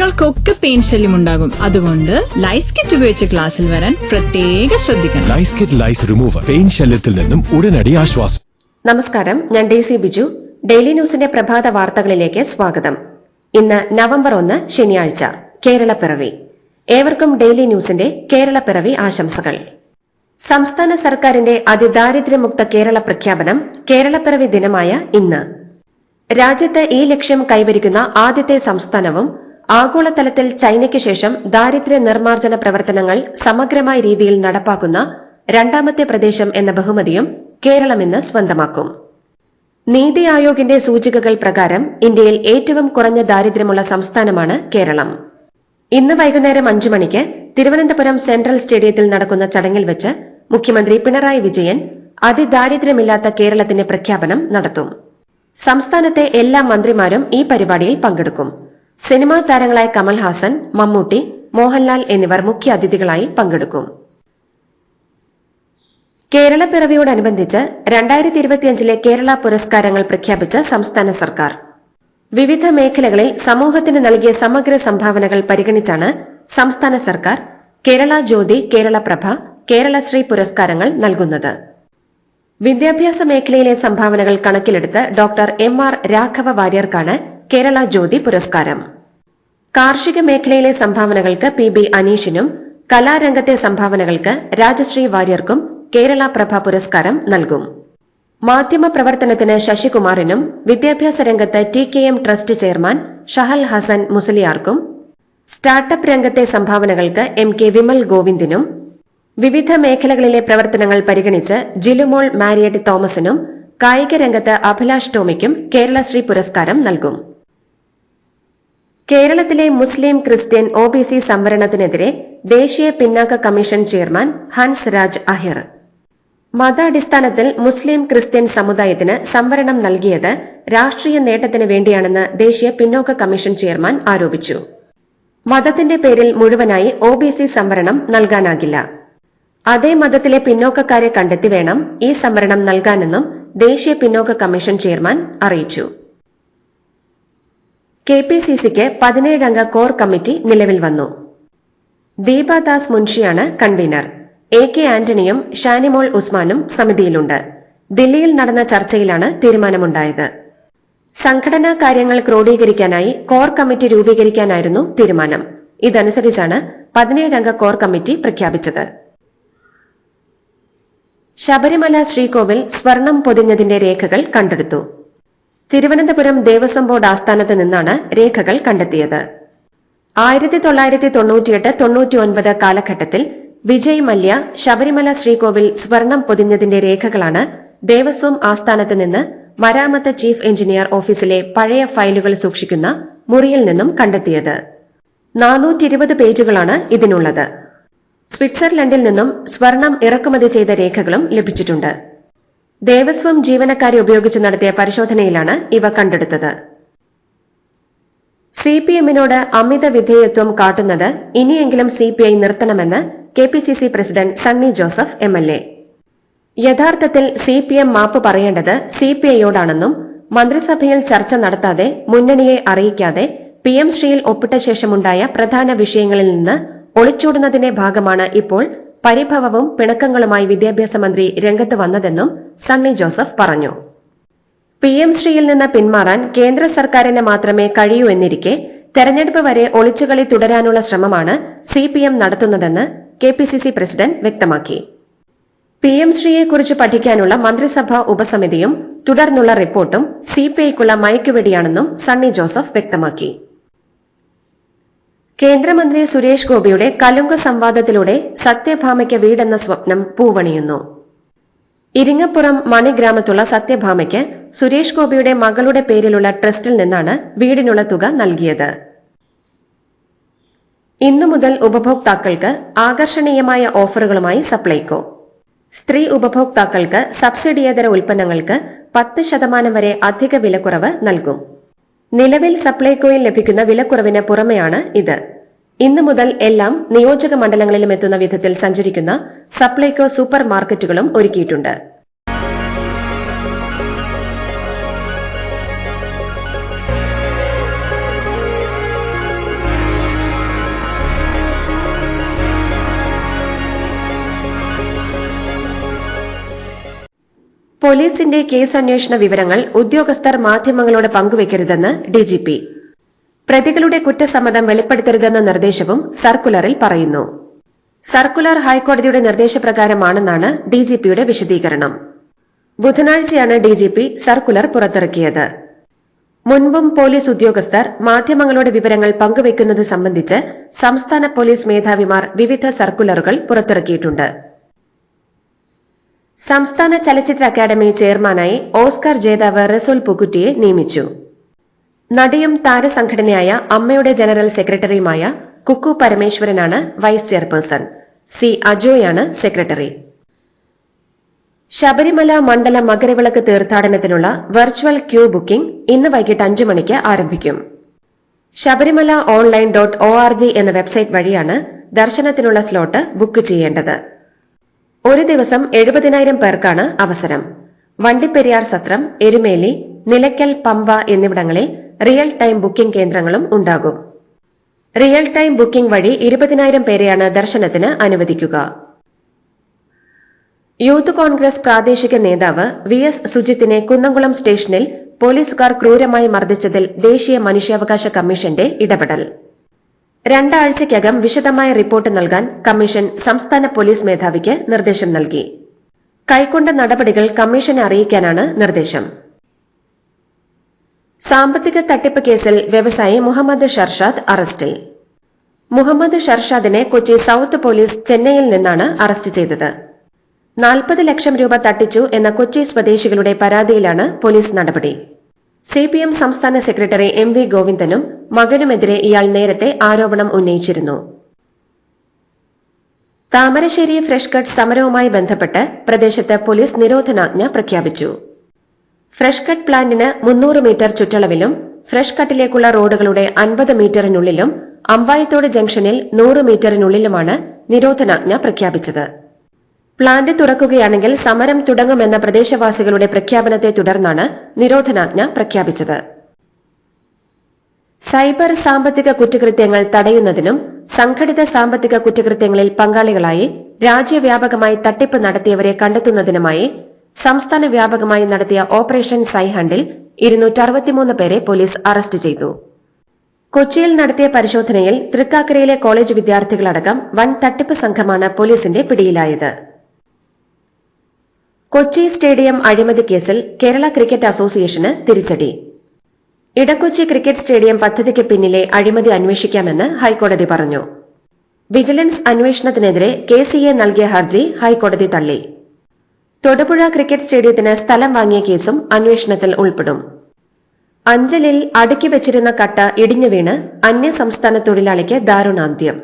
കുട്ടികൾക്കൊക്കെ പെയിൻ ശല്യം ഉണ്ടാകും. അതുകൊണ്ട് ലൈസ് കിറ്റ് ഉപയോഗിച്ച് ക്ലാസ്സിൽ വരാൻ പ്രത്യേക ശ്രദ്ധിക്കണം. Lice kit lice remover pain ശല്യത്തിൽ നിന്നും ഉടനടി ആശ്വാസം. നമസ്കാരം ഞാൻ ഡേസി ബിജു. ഡെയിലി ന്യൂസിന്റെ പ്രഭാത വാർത്തകളിലേക്ക് സ്വാഗതം. ഇന്ന് നവംബർ ഒന്ന് ശനിയാഴ്ച പിറവി ഏവർക്കും ഡെയിലി ന്യൂസിന്റെ കേരള പിറവി ആശംസകൾ. സംസ്ഥാന സർക്കാരിന്റെ അതിദാരിദ്ര്യമുക്ത കേരള പ്രഖ്യാപനം കേരളപ്പിറവി ദിനമായ ഇന്ന്. രാജ്യത്ത് ഈ ലക്ഷ്യം കൈവരിക്കുന്ന ആദ്യത്തെ സംസ്ഥാനവും ആഗോളതലത്തിൽ ചൈനയ്ക്ക് ശേഷം ദാരിദ്ര്യ നിർമ്മാർജന പ്രവർത്തനങ്ങൾ സമഗ്രമായ രീതിയിൽ നടപ്പാക്കുന്ന രണ്ടാമത്തെ പ്രദേശം എന്ന ബഹുമതിയും കേരളം ഇന്ന് സ്വന്തമാക്കും. നീതി ആയോഗിന്റെ സൂചികകൾ പ്രകാരം ഇന്ത്യയിൽ ഏറ്റവും കുറഞ്ഞ ദാരിദ്ര്യമുള്ള സംസ്ഥാനമാണ് കേരളം. ഇന്ന് വൈകുന്നേരം അഞ്ചു മണിക്ക് തിരുവനന്തപുരം സെൻട്രൽ സ്റ്റേഡിയത്തിൽ നടക്കുന്ന ചടങ്ങിൽ വെച്ച് മുഖ്യമന്ത്രി പിണറായി വിജയൻ അതിദാരിദ്ര്യമില്ലാത്ത കേരളത്തിന്റെ പ്രഖ്യാപനം നടത്തും. സംസ്ഥാനത്തെ എല്ലാ മന്ത്രിമാരും ഈ പരിപാടിയിൽ പങ്കെടുക്കും. സിനിമാ താരങ്ങളായ കമൽഹാസൻ മമ്മൂട്ടി മോഹൻലാൽ എന്നിവർ മുഖ്യ അതിഥികളായി പങ്കെടുക്കും. കേരള പിറവിയോടനുബന്ധിച്ച് രണ്ടായിരത്തി ഇരുപത്തിയഞ്ചിലെ കേരള പുരസ്കാരങ്ങൾ പ്രഖ്യാപിച്ച സംസ്ഥാന സർക്കാർ. വിവിധ മേഖലകളിൽ സമൂഹത്തിന് നൽകിയ സമഗ്ര സംഭാവനകൾ പരിഗണിച്ചാണ് സംസ്ഥാന സർക്കാർ കേരള ജ്യോതി കേരള പ്രഭ കേരളശ്രീ പുരസ്കാരങ്ങൾ നൽകുന്നത്. വിദ്യാഭ്യാസ മേഖലയിലെ സംഭാവനകൾ കണക്കിലെടുത്ത് ഡോക്ടർ എം ആർ രാഘവ വാര്യർക്കാണ് കേരള ജ്യോതി പുരസ്കാരം. കാർഷിക മേഖലയിലെ സംഭാവനകൾക്ക് പി ബി അനീഷിനും കലാരംഗത്തെ സംഭാവനകൾക്ക് രാജശ്രീ വാര്യർക്കും കേരള പ്രഭ പുരസ്കാരം നൽകും. മാധ്യമ പ്രവർത്തനത്തിന് ശശികുമാറിനും വിദ്യാഭ്യാസ രംഗത്ത് T K M trust chairman Shahal Hasan മുസലിയാർക്കും startup രംഗത്തെ സംഭാവനകൾക്ക് എം കെ വിമൽ ഗോവിന്ദിനും വിവിധ മേഖലകളിലെ പ്രവർത്തനങ്ങൾ പരിഗണിച്ച് ജിലുമോൾ മാരിയറ്റ് തോമസിനും കായിക രംഗത്ത് അഭിലാഷ് ടോമിക്കും കേരളശ്രീ പുരസ്കാരം നൽകും. കേരളത്തിലെ Muslim Christian O B C സംവരണത്തിനെതിരെ ദേശീയ പിന്നാക്ക കമ്മീഷൻ ചെയർമാൻ ഹൻസ് രാജ് അഹിർ. മതാടിസ്ഥാനത്തിൽ മുസ്ലിം ക്രിസ്ത്യൻ സമുദായത്തിന് സംവരണം നൽകിയത് രാഷ്ട്രീയ നേട്ടത്തിന് വേണ്ടിയാണെന്ന് ദേശീയ പിന്നോക്ക കമ്മീഷൻ ചെയർമാൻ ആരോപിച്ചു. മതത്തിന്റെ പേരിൽ മുഴുവനായി ഒ ബി സി സംവരണം നൽകാനാകില്ല. അതേ മതത്തിലെ പിന്നോക്കക്കാരെ കണ്ടെത്തി വേണം ഈ സംവരണം നൽകാനെന്നും ദേശീയ പിന്നോക്ക കമ്മീഷൻ ചെയർമാൻ അറിയിച്ചു. കെ പി സി സിക്ക് പതിനേഴംഗ കോർ കമ്മിറ്റി നിലവിൽ വന്നു. ദീപാദാസ് മുൻഷിയാണ് കൺവീനർ. എ കെ ആന്റണിയും ഷാനിമോൾ ഉസ്മാനും സമിതിയിലുണ്ട്. ദില്ലിയിൽ നടന്ന ചർച്ചയിലാണ് തീരുമാനമുണ്ടായത്. സംഘടനാ കാര്യങ്ങൾ ക്രോഡീകരിക്കാനായി കോർ കമ്മിറ്റി രൂപീകരിക്കാനായിരുന്നു തീരുമാനം. ഇതനുസരിച്ചാണ് പതിനേഴംഗ കോർ കമ്മിറ്റി പ്രഖ്യാപിച്ചത്. ശബരിമല ശ്രീകോവിൽ സ്വർണം പൊതിഞ്ഞതിന്റെ രേഖകൾ കണ്ടെടുത്തു. തിരുവനന്തപുരം ദേവസ്വം ബോർഡ് ആസ്ഥാനത്ത് നിന്നാണ് രേഖകൾ കണ്ടെത്തിയത്. ആയിരത്തി തൊള്ളായിരത്തി തൊണ്ണൂറ്റിയെട്ട് തൊണ്ണൂറ്റിയൊൻപത് കാലഘട്ടത്തിൽ വിജയ് മല്യ ശബരിമല ശ്രീകോവിൽ സ്വർണം പൊതിഞ്ഞതിന്റെ രേഖകളാണ് ദേവസ്വം ആസ്ഥാനത്ത് നിന്ന് മരാമത്ത് ചീഫ് എഞ്ചിനീയർ ഓഫീസിലെ പഴയ ഫയലുകൾ സൂക്ഷിക്കുന്ന മുറിയിൽ നിന്നും കണ്ടെത്തിയത്. നാനൂറ്റിരുപത് പേജുകളാണ് ഇതിനുള്ളത്. സ്വിറ്റ്സർലൻഡിൽ നിന്നും സ്വർണം ഇറക്കുമതി ചെയ്ത രേഖകളും ലഭിച്ചിട്ടുണ്ട്. ദേവസ്വം ജീവനക്കാരെ ഉപയോഗിച്ച് നടത്തിയ പരിശോധനയിലാണ് ഇവ കണ്ടെടുത്തത്. സി പി എമ്മിനോട് അമിത വിധേയത്വം കാട്ടുന്നത് ഇനിയെങ്കിലും C P I നിർത്തണമെന്ന് K P C C president Sunny Joseph M L A. യഥാർത്ഥത്തിൽ സി പി എം മാപ്പ് പറയേണ്ടത് സി പി ഐയോടാണെന്നും മന്ത്രിസഭയിൽ ചർച്ച നടത്താതെ മുന്നണിയെ അറിയിക്കാതെ പി എം ശ്രീയിൽ ഒപ്പിട്ട ശേഷമുണ്ടായ പ്രധാന വിഷയങ്ങളിൽ നിന്ന് ഒളിച്ചോടുന്നതിന്റെ ഭാഗമാണ് ഇപ്പോൾ പരിഭവവും പിണക്കങ്ങളുമായി വിദ്യാഭ്യാസ മന്ത്രി രംഗത്ത് വന്നതെന്നും സണ്ണി ജോസഫ് പറഞ്ഞു. പി എം ശ്രീയിൽ നിന്ന് പിന്മാറാൻ കേന്ദ്ര സർക്കാരിന് മാത്രമേ കഴിയൂ എന്നിരിക്കെ തെരഞ്ഞെടുപ്പ് വരെ ഒളിച്ചുകളി തുടരാനുള്ള ശ്രമമാണ് സി പി എം നടത്തുന്നതെന്ന് K P C C president വ്യക്തമാക്കി. പി എം ശ്രീയെക്കുറിച്ച് പഠിക്കാനുള്ള മന്ത്രിസഭാ ഉപസമിതിയും തുടർന്നുള്ള റിപ്പോർട്ടും സി പി ഐക്കുള്ള മയക്കുവെടിയാണെന്നും സണ്ണി ജോസഫ് വ്യക്തമാക്കി. കേന്ദ്രമന്ത്രി സുരേഷ് ഗോപിയുടെ കലുങ്ക സംവാദത്തിലൂടെ സത്യഭാമയ്ക്ക് വീടെന്ന സ്വപ്നം പൂവണിയുന്നു. ഇരിങ്ങപ്പുറം മണിഗ്രാമത്തുള്ള സത്യഭാമയ്ക്ക് സുരേഷ് ഗോപിയുടെ മകളുടെ പേരിലുള്ള ട്രസ്റ്റിൽ നിന്നാണ് വീടിനുള്ള തുക നൽകിയത്. ഇന്നു മുതൽ ഉപഭോക്താക്കൾക്ക് ആകർഷണീയമായ ഓഫറുകളുമായി സപ്ലൈകോ. സ്ത്രീ ഉപഭോക്താക്കൾക്ക് സബ്സിഡിയേതര ഉൽപ്പന്നങ്ങൾക്ക് പത്ത് ശതമാനം വരെ അധിക വിലക്കുറവ് നൽകും. നിലവിൽ സപ്ലൈകോയിൽ ലഭിക്കുന്ന വിലക്കുറവിന് പുറമെയാണ് ഇത്. ഇന്നു മുതൽ എല്ലാം നിയോജക മണ്ഡലങ്ങളിലും എത്തുന്ന വിധത്തിൽ സഞ്ചരിക്കുന്ന സപ്ലൈകോ സൂപ്പർ മാർക്കറ്റുകളും ഒരുക്കിയിട്ടുണ്ട്. പോലീസിന്റെ കേസ് അന്വേഷണ വിവരങ്ങൾ ഉദ്യോഗസ്ഥർ മാധ്യമങ്ങളോട് പങ്കുവയ്ക്കരുതെന്ന് ഡിജിപി പ്രതികളുടെ കുറ്റസമ്മതം വെളിപ്പെടുത്തരുതെന്ന നിർദ്ദേശവും സർക്കുലറിൽ പറയുന്നു. സർക്കുലർ ഹൈക്കോടതിയുടെ നിർദ്ദേശപ്രകാരമാണെന്നാണ് ഡിജിപിയുടെ വിശദീകരണം. ബുധനാഴ്ചയാണ് ഡിജിപി സർക്കുലർ പുറത്തിറക്കിയത്. മുൻപും പോലീസ് ഉദ്യോഗസ്ഥർ മാധ്യമങ്ങളുടെ വിവരങ്ങൾ പങ്കുവയ്ക്കുന്നത് സംബന്ധിച്ച് സംസ്ഥാന പോലീസ് മേധാവിമാർ വിവിധ സർക്കുലറുകൾ പുറത്തിറക്കിയിട്ടുണ്ട്. സംസ്ഥാന ചലച്ചിത്ര അക്കാദമി ചെയർമാനായി ഓസ്കർ ജേതാവ് റസൂൽ പുകുറ്റിയെ നിയമിച്ചു. നടിയും താരസംഘടനയായ അമ്മയുടെ ജനറൽ സെക്രട്ടറിയുമായ കുക്കു പരമേശ്വരനാണ് വൈസ് ചെയർപേഴ്സൺ. സി അജോയാണ് സെക്രട്ടറി. ശബരിമല മണ്ഡല മകരവിളക്ക് തീർത്ഥാടനത്തിനുള്ള വെർച്വൽ ക്യൂ ബുക്കിംഗ് ഇന്ന് വൈകിട്ട് അഞ്ചു മണിക്ക് ആരംഭിക്കും. Sabarimala online dot O R G എന്ന വെബ്സൈറ്റ് വഴിയാണ് ദർശനത്തിനുള്ള സ്ലോട്ട് ബുക്ക് ചെയ്യേണ്ടത്. ഒരു ദിവസം എഴുപതിനായിരം പേർക്കാണ് അവസരം. വണ്ടിപ്പെരിയാർ സത്രം എരുമേലി നിലയ്ക്കൽ പമ്പ എന്നിവിടങ്ങളിൽ റിയൽ ടൈം ബുക്കിംഗ് കേന്ദ്രങ്ങളും ഉണ്ടാകും. റിയൽ ടൈം ബുക്കിംഗ് വഴി ഇരുപതിനായിരം പേരെയാണ് ദർശനത്തിന് അനുവദിക്കുക. യൂത്ത് കോൺഗ്രസ് പ്രാദേശിക നേതാവ് വി എസ് സുജിത്തിനെ കുന്നംകുളം സ്റ്റേഷനിൽ പോലീസുകാർ ക്രൂരമായി മർദ്ദിച്ചതിൽ ദേശീയ മനുഷ്യാവകാശ കമ്മീഷന്റെ ഇടപെടൽ. രണ്ടാഴ്ചയ്ക്കകം വിശദമായ റിപ്പോർട്ട് നൽകാൻ കമ്മീഷൻ സംസ്ഥാന പോലീസ് മേധാവിക്ക് നിർദ്ദേശം നൽകി. കൈക്കൊണ്ട നടപടികൾ കമ്മീഷനെ അറിയിക്കാനാണ് നിർദ്ദേശം. സാമ്പത്തിക തട്ടിപ്പ് കേസിൽ വ്യവസായി മുഹമ്മദ് ഷർഷാദ് അറസ്റ്റിൽ. മുഹമ്മദ് ഷർഷാദിനെ കൊച്ചി സൌത്ത് പോലീസ് ചെന്നൈയിൽ നിന്നാണ് അറസ്റ്റ് ചെയ്തത്. നാൽപ്പത് ലക്ഷം രൂപ തട്ടിച്ചു എന്ന കൊച്ചി സ്വദേശികളുടെ പരാതിയിലാണ് പോലീസ് നടപടി. സിപിഎം സംസ്ഥാന സെക്രട്ടറി എം വി ഗോവിന്ദനും മകനുമെതിരെ ഇയാൾ നേരത്തെ ആരോപണം ഉന്നയിച്ചിരുന്നു. താമരശ്ശേരി ഫ്രഷ് കട്ട് സമരവുമായി ബന്ധപ്പെട്ട് പ്രദേശത്ത് പോലീസ് നിരോധനാജ്ഞ പ്രഖ്യാപിച്ചു. ഫ്രഷ് കട്ട് പ്ലാന്റിന് മുന്നൂറ് മീറ്റർ ചുറ്റളവിലും ഫ്രഷ് കട്ടിലേക്കുള്ള റോഡുകളുടെ അൻപത് മീറ്ററിനുള്ളിലും അമ്പായത്തോട് ജംഗ്ഷനിൽ നൂറ് മീറ്ററിനുള്ളിലുമാണ് നിരോധനാജ്ഞ പ്രഖ്യാപിച്ചത്. പ്ലാന്റ് തുറക്കുകയാണെങ്കിൽ സമരം തുടങ്ങുമെന്ന പ്രദേശവാസികളുടെ പ്രഖ്യാപനത്തെ തുടർന്നാണ് നിരോധനാജ്ഞ പ്രഖ്യാപിച്ചത്. സൈബർ സാമ്പത്തിക കുറ്റകൃത്യങ്ങൾ തടയുന്നതിനും സംഘടിത സാമ്പത്തിക കുറ്റകൃത്യങ്ങളിൽ പങ്കാളികളായി രാജ്യവ്യാപകമായി തട്ടിപ്പ് നടത്തിയവരെ കണ്ടെത്തുന്നതിനുമായി സംസ്ഥാന വ്യാപകമായി നടത്തിയ ഓപ്പറേഷൻ സൈഹണ്ടിൽ ഇരുന്നൂറ്ററുപത്തിമൂന്ന് പേരെ പോലീസ് അറസ്റ്റ് ചെയ്തു. കൊച്ചിയിൽ നടത്തിയ പരിശോധനയിൽ തൃക്കാക്കരയിലെ കോളേജ് വിദ്യാർത്ഥികളടക്കം വൻ തട്ടിപ്പ് സംഘമാണ് പോലീസിന്റെ പിടിയിലായത്. കൊച്ചി സ്റ്റേഡിയം അഴിമതി കേസിൽ കേരള ക്രിക്കറ്റ് അസോസിയേഷന് തിരിച്ചടി. ഇടക്കൊച്ചി ക്രിക്കറ്റ് സ്റ്റേഡിയം പദ്ധതിക്ക് പിന്നിലെ അഴിമതി അന്വേഷിക്കാമെന്ന് ഹൈക്കോടതി പറഞ്ഞു. വിജിലൻസ് അന്വേഷണത്തിനെതിരെ കെ സി എ നൽകിയ ഹർജി ഹൈക്കോടതി തള്ളി. തൊടുപുഴ ക്രിക്കറ്റ് സ്റ്റേഡിയത്തിന് സ്ഥലം വാങ്ങിയ കേസും അന്വേഷണത്തിൽ ഉൾപ്പെടും. അഞ്ചലിൽ അടുക്കി വെച്ചിരുന്ന കട്ട ഇടിഞ്ഞു വീണ് അന്യസംസ്ഥാന തൊഴിലാളിക്ക് ദാരുണാന്ത്യം.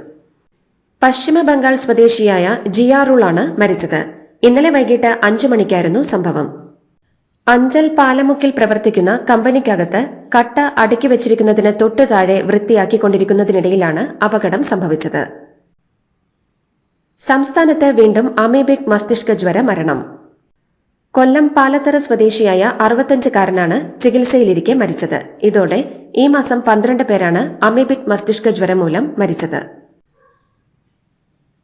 പശ്ചിമ ബംഗാൾ സ്വദേശിയായ ജിയാറുളാണ് മരിച്ചത്. ഇന്നലെ വൈകിട്ട് അഞ്ചു മണിക്കായിരുന്നു സംഭവം. അഞ്ചൽ പാലമുക്കിൽ പ്രവർത്തിക്കുന്ന കമ്പനിക്കകത്ത് കട്ട അടുക്കി വെച്ചിരിക്കുന്നതിന് തൊട്ടു താഴെ വൃത്തിയാക്കിക്കൊണ്ടിരിക്കുന്നതിനിടയിലാണ് അപകടം സംഭവിച്ചത്. സംസ്ഥാനത്ത് വീണ്ടും അമീബിക് മസ്തിഷ്ക ജ്വര മരണം. കൊല്ലം പാലത്തറ സ്വദേശിയായ അറുപത്തഞ്ചുകാരനാണ് ചികിത്സയിലിരിക്കെ മരിച്ചത്. ഇതോടെ ഈ മാസം പന്ത്രണ്ട് പേരാണ് അമീബിക് മസ്തിഷ്ക ജ്വരം മൂലം മരിച്ചത്.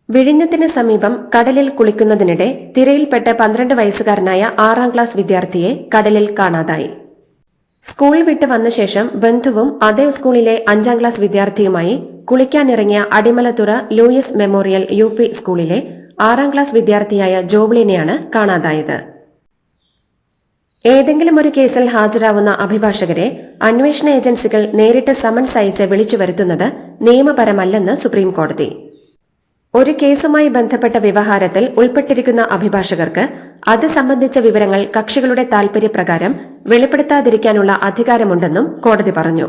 വിഴിഞ്ഞത്തിന് സമീപം കടലിൽ കുളിക്കുന്നതിനിടെ തിരയിൽപ്പെട്ട പന്ത്രണ്ട് വയസ്സുകാരനായ ആറാം ക്ലാസ് വിദ്യാർത്ഥിയെ കടലിൽ കാണാതായി. സ്കൂൾ വിട്ട് വന്ന ശേഷം ബന്ധുവും അതേ സ്കൂളിലെ അഞ്ചാം ക്ലാസ് വിദ്യാർത്ഥിയുമായി കുളിക്കാനിറങ്ങിയ അടിമലത്തുറ ലൂയിസ് മെമ്മോറിയൽ യു സ്കൂളിലെ ആറാം ക്ലാസ് വിദ്യാർത്ഥിയായ ജോബ്ലിനെയാണ് കാണാതായത്. ഏതെങ്കിലും ഒരു കേസിൽ ഹാജരാവുന്ന അഭിഭാഷകരെ അന്വേഷണ ഏജൻസികൾ നേരിട്ട് സമൻസ് അയച്ച് വിളിച്ചു വരുത്തുന്നത് നിയമപരമല്ലെന്ന് സുപ്രീം കോടതി ഒരു കേസുമായി ബന്ധപ്പെട്ട വ്യവഹാരത്തിൽ ഉൾപ്പെട്ടിരിക്കുന്ന അഭിഭാഷകർക്ക് അത് സംബന്ധിച്ച വിവരങ്ങൾ കക്ഷികളുടെ താൽപര്യപ്രകാരം വെളിപ്പെടുത്താതിരിക്കാനുള്ള അധികാരമുണ്ടെന്നും കോടതി പറഞ്ഞു.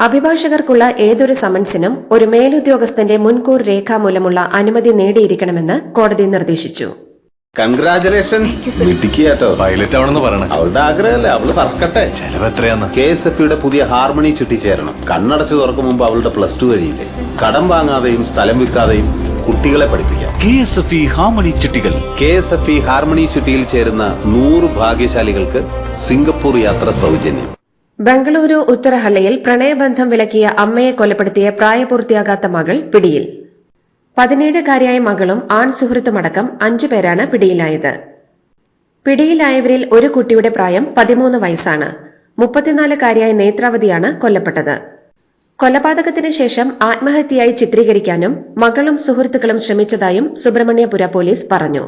അഭിഭാഷകർക്കുള്ള ഏതൊരു സമൻസിനും ഒരു മേലുദ്യോഗസ്ഥന്റെ മുൻകൂർ രേഖാമൂലമുള്ള അനുമതി നേടിയിരിക്കണമെന്ന് കോടതി നിർദ്ദേശിച്ചു. കൺഗ്രാചുലേഷൻസ് മിടുക്കിയാട്ടോ പൈലറ്റ് ആവണമെന്ന് പറയണേ. അവളുടെ ആഗ്രഹമല്ലേ? അവൾ പറക്കട്ടെ. ചെലവ് എത്രയാന്ന്? കെ എസ് എഫ് യുടെ പുതിയ ഹാർമണി ചുറ്റിച്ചേരണം. കണ്ണടച്ചു തുറക്കും മുമ്പ് അവളുടെ പ്ലസ് ടു കഴിയില്ലേ കടം വാങ്ങാതെയും സ്ഥലം വിൽക്കാതെയും കുട്ടികളെ പഠിപ്പിക്കാം. K S F E harmony ചിട്ടികൾ K S F E harmony ചുട്ടിയിൽ ചേരുന്ന നൂറ് ഭാഗ്യശാലികൾക്ക് സിംഗപ്പൂർ യാത്ര സൗജന്യം. ബംഗളൂരു ഉത്തരഹള്ളിയിൽ പ്രണയബന്ധം വിലക്കിയ അമ്മയെ കൊലപ്പെടുത്തിയ പ്രായപൂർത്തിയാകാത്ത മകൾ പിടിയിൽ. പതിനേഴുകാരിയായ മകളും ആൺ സുഹൃത്തുമടക്കം അഞ്ചു പേരാണ് പിടിയിലായത്. പിടിയിലായവരിൽ ഒരു കുട്ടിയുടെ പ്രായം പതിമൂന്ന് വയസ്സാണ്. മുപ്പത്തിനാലുകാരിയായ നേത്രാവതിയാണ് കൊല്ലപ്പെട്ടത്. കൊലപാതകത്തിന് ശേഷം ആത്മഹത്യയായി ചിത്രീകരിക്കാനും മകളും സുഹൃത്തുക്കളും ശ്രമിച്ചതായും സുബ്രഹ്മണ്യപുര പോലീസ് പറഞ്ഞു.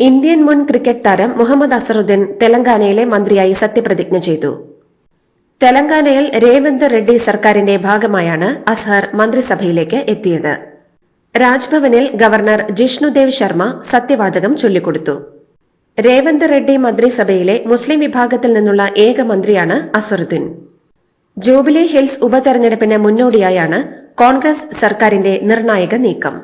ഇന്ത്യൻ മുൻ ക്രിക്കറ്റ് താരം മുഹമ്മദ് അസറുദ്ദീൻ തെലങ്കാനയിലെ മന്ത്രിയായി സത്യപ്രതിജ്ഞ ചെയ്തു. തെലങ്കാനയിൽ രേവന്ത് റെഡ്ഡി സർക്കാരിന്റെ ഭാഗമായാണ് അസ്ഹർ മന്ത്രിസഭയിലേക്ക് എത്തിയത്. രാജ്ഭവനിൽ ഗവർണർ ജിഷ്ണുദേവ് ശർമ്മ സത്യവാചകം ചൊല്ലിക്കൊടുത്തു. രേവന്ത് റെഡ്ഡി മന്ത്രിസഭയിലെ മുസ്ലിം വിഭാഗത്തിൽ നിന്നുള്ള ഏക മന്ത്രിയാണ് അസറുദ്ദീൻ. ജൂബിലി ഹിൽസ് ഉപതെരഞ്ഞെടുപ്പിന് മുന്നോടിയായാണ് കോൺഗ്രസ് സർക്കാരിന്റെ നിർണായക നീക്കം.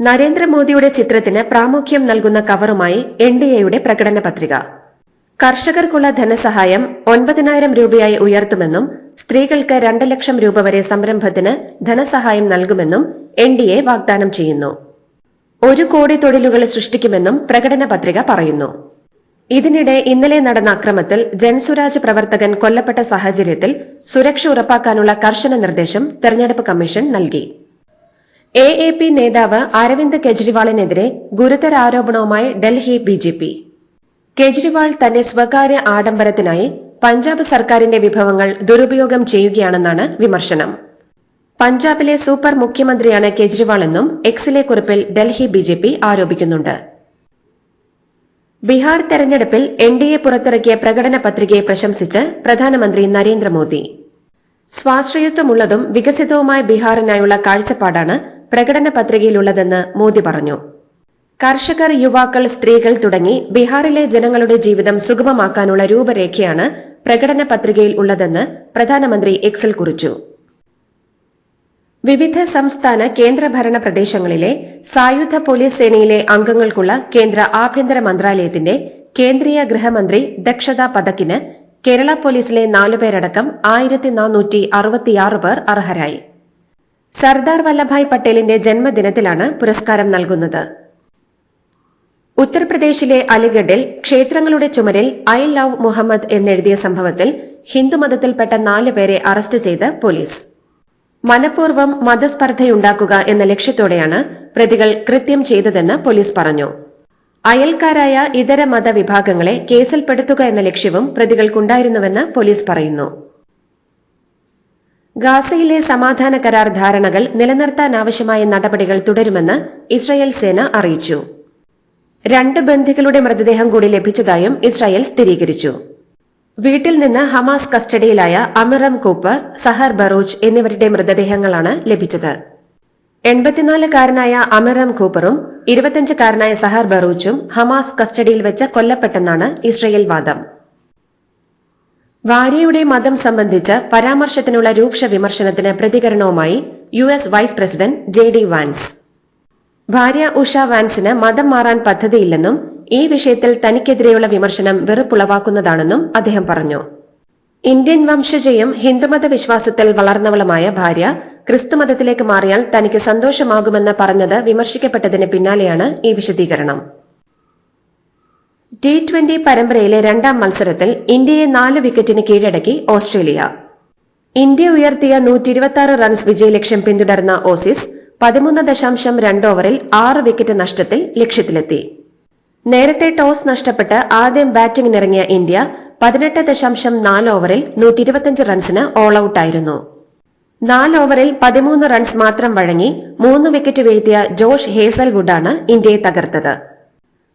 നരേന്ദ്രമോദിയുടെ ചിത്രത്തിന് പ്രാമുഖ്യം നൽകുന്ന കവറുമായി എൻ ഡി എയുടെ പ്രകടന പത്രിക കർഷകർക്കുള്ള ധനസഹായം ഒൻപതിനായിരം രൂപയായി ഉയർത്തുമെന്നും സ്ത്രീകൾക്ക് രണ്ട് ലക്ഷം രൂപ വരെ സംരംഭത്തിന് ധനസഹായം നൽകുമെന്നും എൻ ഡി എ വാഗ്ദാനം ചെയ്യുന്നു. ഒരു കോടി തൊഴിലുകൾ സൃഷ്ടിക്കുമെന്നും പ്രകടന പത്രിക പറയുന്നു. ഇതിനിടെ ഇന്നലെ നടന്ന അക്രമത്തിൽ ജൻസുരാജ് പ്രവർത്തകൻ കൊല്ലപ്പെട്ട സാഹചര്യത്തിൽ സുരക്ഷ ഉറപ്പാക്കാനുള്ള കർശന നിർദ്ദേശം തെരഞ്ഞെടുപ്പ് കമ്മീഷൻ നൽകി. എ എ പി നേതാവ് അരവിന്ദ് കെജ്രിവാളിനെതിരെ ഗുരുതര ആരോപണവുമായി Delhi B J P. Kejriwal തന്റെ സ്വകാര്യ ആഡംബരത്തിനായി പഞ്ചാബ് സർക്കാരിന്റെ വിഭവങ്ങൾ ദുരുപയോഗം ചെയ്യുകയാണെന്നാണ് വിമർശനം. പഞ്ചാബിലെ സൂപ്പർ മുഖ്യമന്ത്രിയാണ് കെജ്രിവാൾ എന്നും എക്സിലെ കുറിപ്പിൽ ഡൽഹി ബിജെപി ആരോപിക്കുന്നുണ്ട്. ബീഹാർ തെരഞ്ഞെടുപ്പിൽ എൻ ഡി എ പുറത്തിറക്കിയ പ്രകടന പത്രികയെ പ്രശംസിച്ച് പ്രധാനമന്ത്രി നരേന്ദ്രമോദി. സ്വാശ്രയത്വമുള്ളതും വികസിതവുമായ ബീഹാറിനായുള്ള കാഴ്ചപ്പാടാണ് പ്രകടന പത്രികയിലുള്ളതെന്ന് മോദി പറഞ്ഞു. കർഷകർ യുവാക്കൾ സ്ത്രീകൾ തുടങ്ങി ബീഹാറിലെ ജനങ്ങളുടെ ജീവിതം സുഗമമാക്കാനുള്ള രൂപരേഖയാണ് പ്രകടന പത്രികയിൽ ഉള്ളതെന്ന് പ്രധാനമന്ത്രി എക്സൽ കുറിച്ചു. വിവിധ സംസ്ഥാന കേന്ദ്രഭരണ പ്രദേശങ്ങളിലെ സായുധ പോലീസ് സേനയിലെ അംഗങ്ങൾക്കുള്ള കേന്ദ്ര ആഭ്യന്തര മന്ത്രാലയത്തിന്റെ കേന്ദ്രീയ ഗൃഹമന്ത്രി ദക്ഷതാ പദക്കിന് കേരള പോലീസിലെ നാലുപേരടക്കം ആയിരത്തി നാനൂറ്റി അറുപത്തിയാറ് പേർ അർഹരായി. സർദാർ വല്ലഭായ് പട്ടേലിന്റെ ജന്മദിനത്തിലാണ് പുരസ്കാരം നൽകുന്നത്. ഉത്തർപ്രദേശിലെ അലിഗഡിൽ ക്ഷേത്രങ്ങളുടെ ചുമരിൽ ഐ ലവ് മുഹമ്മദ് എന്നെഴുതിയ സംഭവത്തിൽ ഹിന്ദുമതത്തിൽപ്പെട്ട നാല് പേരെ അറസ്റ്റ് ചെയ്ത് പോലീസ്. മനഃപൂർവം മതസ്പർദ്ധയുണ്ടാക്കുക എന്ന ലക്ഷ്യത്തോടെയാണ് പ്രതികൾ കൃത്യം ചെയ്തതെന്ന് പോലീസ് പറഞ്ഞു. അയൽക്കാരായ ഇതര മതവിഭാഗങ്ങളെ കേസിൽപ്പെടുത്തുക എന്ന ലക്ഷ്യവും പ്രതികൾക്കുണ്ടായിരുന്നുവെന്ന് പോലീസ് പറയുന്നു. ഗാസയിലെ സമാധാന കരാർ ധാരണകൾ നിലനിർത്താനാവശ്യമായ നടപടികൾ തുടരുമെന്ന് ഇസ്രയേൽ സേന അറിയിച്ചു. രണ്ട് ബന്ധികളുടെ മൃതദേഹം കൂടി ലഭിച്ചതായും ഇസ്രായേൽ സ്ഥിരീകരിച്ചു. വീട്ടിൽ നിന്ന് ഹമാസ് കസ്റ്റഡിയിലായ അമിറം കൂപ്പർ സഹർ ബറൂച്ച് എന്നിവരുടെ മൃതദേഹങ്ങളാണ് ലഭിച്ചത്. എൺപത്തിനാലുകാരനായ അമിറം കൂപ്പറും ഇരുപത്തിയഞ്ചുകാരനായ സഹർ ബറൂച്ചും ഹമാസ് കസ്റ്റഡിയിൽ വെച്ച് കൊല്ലപ്പെട്ടെന്നാണ് ഇസ്രയേൽ വാദം. വാര്യയുടെ മതം സംബന്ധിച്ച് പരാമർശത്തിനുള്ള രൂക്ഷ വിമർശനത്തിന് പ്രതികരണവുമായി U S vice president J D Vance. ഭാര്യ ഉഷ വാൻസിന് മതം മാറാൻ പദ്ധതിയില്ലെന്നും ഈ വിഷയത്തിൽ തനിക്കെതിരെയുള്ള വിമർശനം വെറുപ്പുളവാക്കുന്നതാണെന്നും അദ്ദേഹം പറഞ്ഞു. ഇന്ത്യൻ വംശജയും ഹിന്ദുമത വിശ്വാസത്തിൽ വളർന്നവളുമായ ഭാര്യ ക്രിസ്തുമതത്തിലേക്ക് മാറിയാൽ തനിക്ക് സന്തോഷമാകുമെന്ന് പറഞ്ഞത് വിമർശിക്കപ്പെട്ടതിന് പിന്നാലെയാണ് ഈ വിശദീകരണം. ടി ട്വന്റി പരമ്പരയിലെ രണ്ടാം മത്സരത്തിൽ ഇന്ത്യയെ നാല് വിക്കറ്റിന് കീഴടക്കി ഓസ്ട്രേലിയ. ഇന്ത്യ ഉയർത്തിയ നൂറ്റി റൺസ് വിജയലക്ഷ്യം പിന്തുടർന്ന ഓസീസ് പതിമൂന്ന് ദശാംശം രണ്ട് ഓവറിൽ ആറ് വിക്കറ്റ് നഷ്ടത്തിൽ ലക്ഷ്യത്തിലെത്തി. നേരത്തെ ടോസ് നഷ്ടപ്പെട്ട് ആദ്യം ബാറ്റിംഗിനിറങ്ങിയ ഇന്ത്യ പതിനെട്ട് ദശാംശം നാല് ഓവറിൽ നൂറ്റി ഇരുപത്തിയഞ്ച് റൺസിന് ഓൾ ഔട്ടായിരുന്നു നാല് ഓവറിൽ പതിമൂന്ന് റൺസ് മാത്രം വഴങ്ങി മൂന്ന് വിക്കറ്റ് വീഴ്ത്തിയ ജോഷ് ഹേസൽവുഡാണ് ഇന്ത്യയെ തകർത്തത്.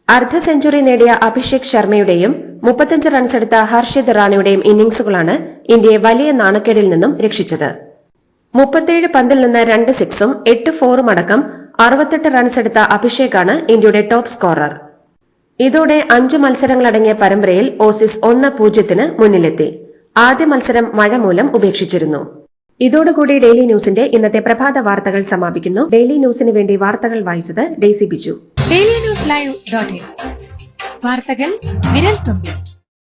അർദ്ധ സെഞ്ചുറി നേടിയ അഭിഷേക് ശർമ്മയുടെയും മുപ്പത്തിയഞ്ച് റൺസ് എടുത്ത ഹർഷിത് റാണിയുടെയും ഇന്നിംഗ്സുകളാണ് ഇന്ത്യയെ വലിയ നാണക്കേടിൽ നിന്നും രക്ഷിച്ചത്. മുപ്പത്തിയേഴ് പന്തിൽ നിന്ന് രണ്ട് സിക്സും എട്ട് ഫോറും അടക്കം അറുപത്തെട്ട് റൺസെടുത്ത അഭിഷേകാണ് ഇന്ത്യയുടെ ടോപ്പ് സ്കോറർ ഇതോടെ അഞ്ച് മത്സരങ്ങളടങ്ങിയ പരമ്പരയിൽ ഓസീസ് ഒന്ന് പൂജ്യത്തിന് മുന്നിലെത്തി. ആദ്യ മത്സരം മഴ മൂലം ഉപേക്ഷിച്ചിരുന്നു. ഇതോടുകൂടി ഡെയിലി ന്യൂസിന്റെ ഇന്നത്തെ പ്രഭാത വാർത്തകൾ സമാപിക്കുന്നു. ഡെയിലി ന്യൂസിന് വേണ്ടി വാർത്തകൾ വായിച്ചത് Daisy Biju. Daily news live dot വാർത്തകൾ വിരൽ തുമ്പിൽ.